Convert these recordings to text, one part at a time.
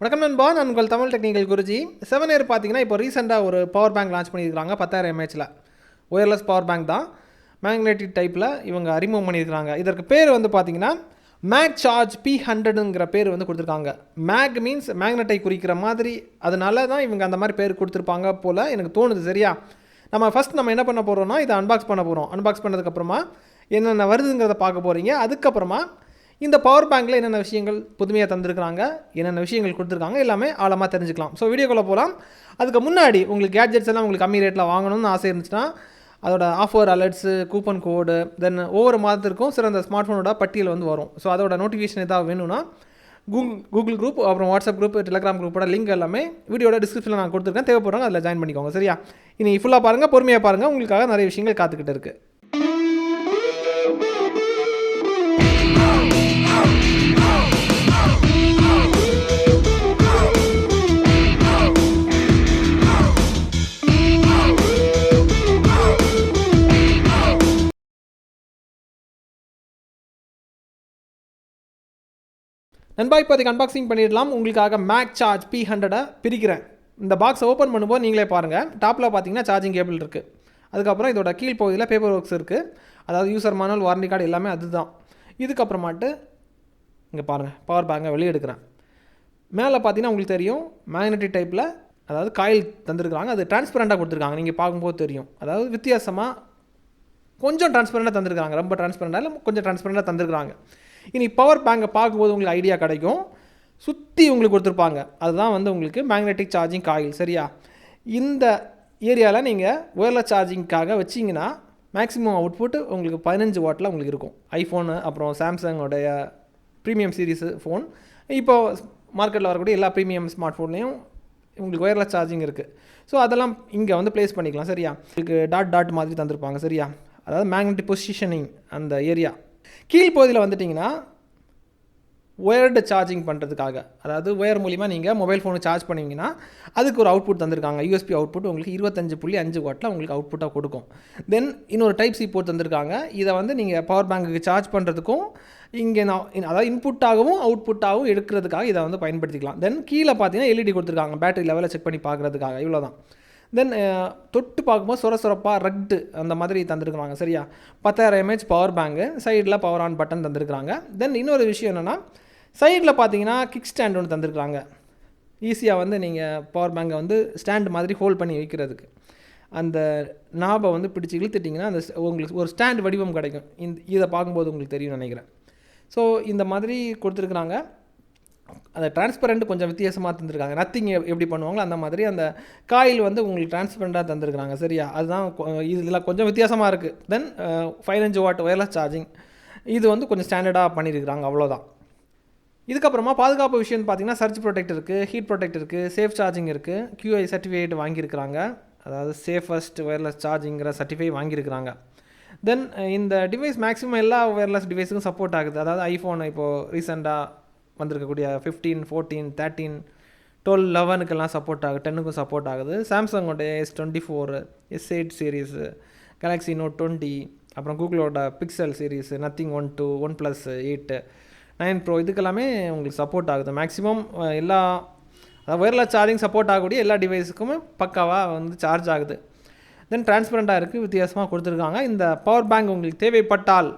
வணக்கம் நண்பா நான் உங்கள் Tamil technical Guruji. Seven year பார்த்தீங்கன்னா இப்போ ரீசெண்டாக ஒரு பவர் பேங்க் லான்ச் பண்ணியிருக்காங்க பத்தாயிரம் எம்ஏஹெச்சில் ஒயர்லெஸ் பவர் பேங்க் தான். மேக்னெட்டிக் டைப்பில் இவங்க அறிமுகம் பண்ணியிருக்காங்க இதற்கு பேர் வந்து பார்த்தீங்கன்னா மேக் சார்ஜ் பி ஹண்ட்ரடுங்கிற பேர் வந்து கொடுத்துருக்காங்க. மேக் மீன்ஸ் மேக்னெட்டை குறிக்கிற மாதிரி. அதனால தான் இவங்க அந்த மாதிரி பேர் கொடுத்துருப்பாங்க போல் எனக்கு தோணுது சரியா? நம்ம ஃபஸ்ட் நம்ம என்ன பண்ண போகிறோம்னா இதை அன்பாக்ஸ் பண்ண போகிறோம் அன்பாக்ஸ் பண்ணதுக்கப்புறமா என்னென்ன வருதுங்கிறத பார்க்க போகிறீங்க அதுக்கப்புறமா இந்த பவர் பேங்க்கில் என்னென்ன விஷயங்கள் புதுமையாக தந்திருக்கிறாங்க என்னென்ன விஷயங்கள் கொடுத்துருக்காங்க எல்லாமே ஆழமாக தெரிஞ்சுக்கலாம். ஸோ வீடியோக்குள்ளே போகலாம் அதுக்கு முன்னாடி உங்களுக்கு கேட்ஜெட்ஸ் எல்லாம் உங்களுக்கு கம்மி ரேட்டில் வாங்கணும்னு ஆசை இருந்துச்சுன்னா அதோட ஆஃபர் அலர்ட்ஸு கூப்பன் கோடு தென் ஒவ்வொரு மாதத்திற்கும் சிறந்த ஸ்மார்ட் ஃபோனோட பட்டியல் வந்து வரும். ஸோ அதோட நோட்டிஃபிகேஷன் ஏதாவது வேணும்னா கூகுள் கூகுள் குரூப் அப்புறம் வாட்ஸ்அப் குரூப் டெலிகிராம் குரூப்போட லிங்க் எல்லாமே வீடியோட டிஸ்கிரிப்ஷனில் நான் கொடுத்துருக்கேன். தேவைப்படுறாங்க அதில் ஜாயின் பண்ணிக்கோங்க. சரியா? இனி ஃபுல்லாக பாருங்கள் பொறுமையாக பாருங்கள் உங்களுக்காக நிறைய விஷயங்கள் காத்துக்கிட்டு இருக்குது நண்பா இப்போதைக்கு அன்பாக்சிங் பண்ணிடலாம். உங்களுக்காக மேக் சார்ஜ் பி ஹண்ட்ரடை பிரிக்கிறேன். இந்த பாக்ஸை ஓப்பன் பண்ணும்போது நீங்களே பாருங்கள் டாப்பில் பார்த்தீங்கன்னா சார்ஜிங் கேபிள் இருக்குது அதுக்கப்புறம் இதோட கீழ் பகுதியில் பேப்பர் ஒர்க்ஸ் இருக்குது அதாவது யூசர் மேனுவல் வாரண்டி கார்டு எல்லாமே அதுதான். இதுக்கப்புறமாட்டு இங்கே பாருங்கள் பவர் பேங்கை வெளியே எடுக்கிறேன். மேலே பார்த்தீங்கன்னா உங்களுக்கு தெரியும் மேக்னெட்டிக் டைப்பில் அதாவது காயில் தந்திருக்கிறாங்க அது டிரான்ஸ்பரண்ட்டாக கொடுத்துருக்காங்க. நீங்கள் பார்க்கும்போது தெரியும். அதாவது வித்தியாசமாக கொஞ்சம் டிரான்ஸ்பரண்ட்டாக தந்திருக்காங்க ரொம்ப டிரான்ஸ்பரண்டாக இல்லை கொஞ்சம் டிரான்ஸ்பரண்ட்டாக தந்திருக்கிறாங்க. இனி பவர் பேங்கை பார்க்கும்போது உங்களுக்கு ஐடியா கிடைக்கும். சுற்றி உங்களுக்கு கொடுத்துருப்பாங்க. அதுதான் வந்து உங்களுக்கு மேக்னெட்டிக் சார்ஜிங் காயில் சரியா? இந்த ஏரியாவில் நீங்கள் ஒயர்லெஸ் சார்ஜிங்க்காக வச்சிங்கன்னா மேக்ஸிமம் அவுட்புட்டு உங்களுக்கு பதினஞ்சு வாட்டில் உங்களுக்கு இருக்கும். ஐஃபோனு அப்புறம் சாம்சங்கோடைய ப்ரீமியம் சீரிஸு ஃபோன் இப்போ மார்க்கெட்டில் வரக்கூடிய எல்லா ப்ரீமியம் ஸ்மார்ட் ஃபோன்லேயும் உங்களுக்கு ஒயர்லெஸ் சார்ஜிங் இருக்குது ஸோ அதெல்லாம் இங்கே வந்து ப்ளேஸ் பண்ணிக்கலாம் சரியா? உங்களுக்கு டாட் டாட் மாதிரி தந்திருப்பாங்க சரியா? அதாவது மேக்னெட்டிக் பொசிஷனிங் அந்த ஏரியா கீழ்ப்பகுதியில் வந்துட்டிங்கன்னா ஒயர்டு சார்ஜிங் பண்ணுறதுக்காக அதாவது ஒயர் மூலிமா நீங்கள் மொபைல் ஃபோனு சார்ஜ் பண்ணுவீங்கன்னா அதுக்கு ஒரு அவுட்புட் தந்திருக்காங்க. யூஎஸ்பி அவுட்புட் உங்களுக்கு இருபத்தஞ்சு புள்ளி அஞ்சு வாட்டில் உங்களுக்கு அவுட்புட்டாக கொடுக்கும். தென் இன்னொரு டைப் சி போர்ட் தந்திருக்காங்க. இதை வந்து நீங்கள் பவர் பேங்க்குக்கு சார்ஜ் பண்ணுறதுக்கும் இங்கே நான் அதாவது இன்புட்டாகவும் அவுட்புட்டாகவும் எடுக்கிறதுக்காக இதை வந்து பயன்படுத்திக்கலாம். தென் கீழே பார்த்தீங்கன்னா எல்இடி கொடுத்துருக்காங்க. பேட்டரி லெவலை செக் பண்ணி பார்க்குறதுக்காக. இவ்வளோ தான் தென் தொட்டு பார்க்கும்போது சொர சொரப்பாக ரெட்டு அந்த மாதிரி தந்துருக்குறாங்க. சரியா? பத்தாயிரம் M A H power bank சைடில் பவர் ஆன் பட்டன் தந்திருக்கிறாங்க. தென் இன்னொரு விஷயம் என்னென்னா சைடில் பார்த்தீங்கன்னா கிக் ஸ்டாண்ட் ஒன்று தந்திருக்கிறாங்க. ஈஸியாக வந்து நீங்கள் பவர் பேங்கை வந்து ஸ்டாண்ட் மாதிரி ஹோல்ட் பண்ணி வைக்கிறதுக்கு. அந்த நாபை வந்து பிடிச்சி இழுத்துட்டிங்கன்னா அந்த உங்களுக்கு ஒரு ஸ்டாண்ட் வடிவம் கிடைக்கும். இந்த இதை பார்க்கும்போது உங்களுக்கு தெரியும் நினைக்கிறேன். ஸோ இந்த மாதிரி கொடுத்துருக்குறாங்க. அந்த டிரான்ஸ்பரண்ட் கொஞ்சம் வித்தியாசமாக தந்திருக்காங்க. நத்திங் எப்படி பண்ணுவாங்களோ அந்த மாதிரி அந்த காயில் வந்து உங்களுக்கு டிரான்ஸ்பரண்ட்டாக தந்திருக்கிறாங்க. சரியா? அதுதான் இதில் கொஞ்சம் வித்தியாசமாக இருக்குது தென் பதினஞ்சு வாட் ஒயர்லெஸ் சார்ஜிங் இது வந்து கொஞ்சம் ஸ்டாண்டர்டாக பண்ணியிருக்கிறாங்க அவ்வளோதான் இதுக்கப்புறமா பாதுகாப்பு விஷயம் பார்த்தீங்கன்னா சர்ச் ப்ரொடெக்ட் இருக்குது ஹீட் ப்ரொடெக்ட் இருக்குது சேஃப் சார்ஜிங் இருக்குது கியூஐ சர்டிஃபிகேட் வாங்கியிருக்கிறாங்க. அதாவது சேஃபஸ்ட் ஒயர்லெஸ் சார்ஜிங்கிற சர்டிஃபை வாங்கியிருக்கிறாங்க. தென் இந்த டிவைஸ் மேக்ஸிமம் எல்லா ஒயர்லெஸ் டிவைஸுக்கும் சப்போர்ட் ஆகுது. அதாவது ஐஃபோன் இப்போது ரீசெண்டாக வந்திருக்கக்கூடிய ஃபிஃப்டீன் ஃபோர்டீன் தேர்ட்டீன் டுவெல் லெவனுக்கெல்லாம் சப்போர்ட் ஆகுது. டென்னுக்கும் சப்போர்ட் ஆகுது. சாம்சங்கோடைய S twenty four S eight series Galaxy Note twenty அப்புறம் கூகுளோட Pixel series Nothing one two OnePlus eight nine pro இதுக்கெல்லாமே உங்களுக்கு சப்போர்ட் ஆகுது. மேக்ஸிமம் எல்லா அதாவது ஒயர்லெஸ் சார்ஜிங் சப்போர்ட் ஆகக்கூடிய எல்லா டிவைஸுக்குமே பக்காவாக வந்து சார்ஜ் ஆகுது. தென் டிரான்ஸ்பரண்ட்டாக இருக்குது வித்தியாசமாக கொடுத்துருக்காங்க. இந்த பவர் பேங்க் உங்களுக்கு தேவைப்பட்டால்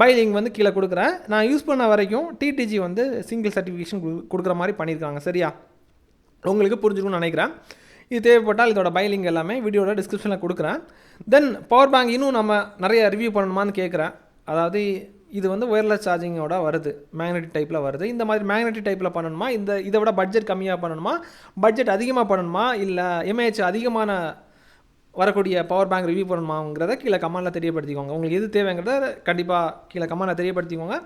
பை லிங்க் வந்து கீழே கொடுக்குறேன். நான் யூஸ் பண்ண வரைக்கும் டிடிஜி வந்து சிங்கிள் சர்டிஃபிகேஷன் கொடுக்குற மாதிரி பண்ணியிருக்காங்க. சரியா? உங்களுக்கு புரிஞ்சுக்கணும்னு நினைக்கிறேன். இது தேவைப்பட்டால் இதோட பைலிங் எல்லாமே வீடியோட டிஸ்கிரிப்ஷனில் கொடுக்குறேன். தென் பவர் பேங்க் இன்னும் நம்ம நிறைய ரிவ்யூ பண்ணணுமான்னு கேட்குறேன். அதாவது இது வந்து ஒயர்லெஸ் சார்ஜிங்கோட வருது. மேக்னெட்டிக் டைப்பில் வருது. இந்த மாதிரி மேக்னெட்டிக் டைப்பில் பண்ணணுமா? இந்த இதை விட பட்ஜெட் கம்மியாக பண்ணணுமா? பட்ஜெட் அதிகமாக பண்ணணுமா? இல்லை எம்ஏஹெச் அதிகமான வரக்கூடிய பவர் பேங்க் ரிவ்யூ பண்ணணுமாங்கிறத கீழே கமானில் தெரியப்படுத்திக்கோங்க. உங்களுக்கு எது தேவைங்கிறத கண்டிப்பாக கீழே கமானில் தெரியப்படுத்திக்கோங்க.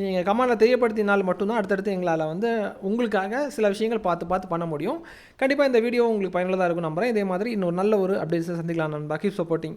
நீங்கள் கமானில் தெரியப்படுத்தினால் மட்டும்தான் அடுத்தடுத்து எங்களால் வந்து உங்களுக்காக சில விஷயங்கள் பார்த்து பார்த்து பண்ண முடியும். கண்டிப்பாக இந்த வீடியோ உங்களுக்கு பயனுள்ளதாக இருக்கும் நம்புறேன். இதே மாதிரி இன்னொரு நல்ல ஒரு அப்டேட்ஸை சந்திக்கலாம் நண்பா. Keep supporting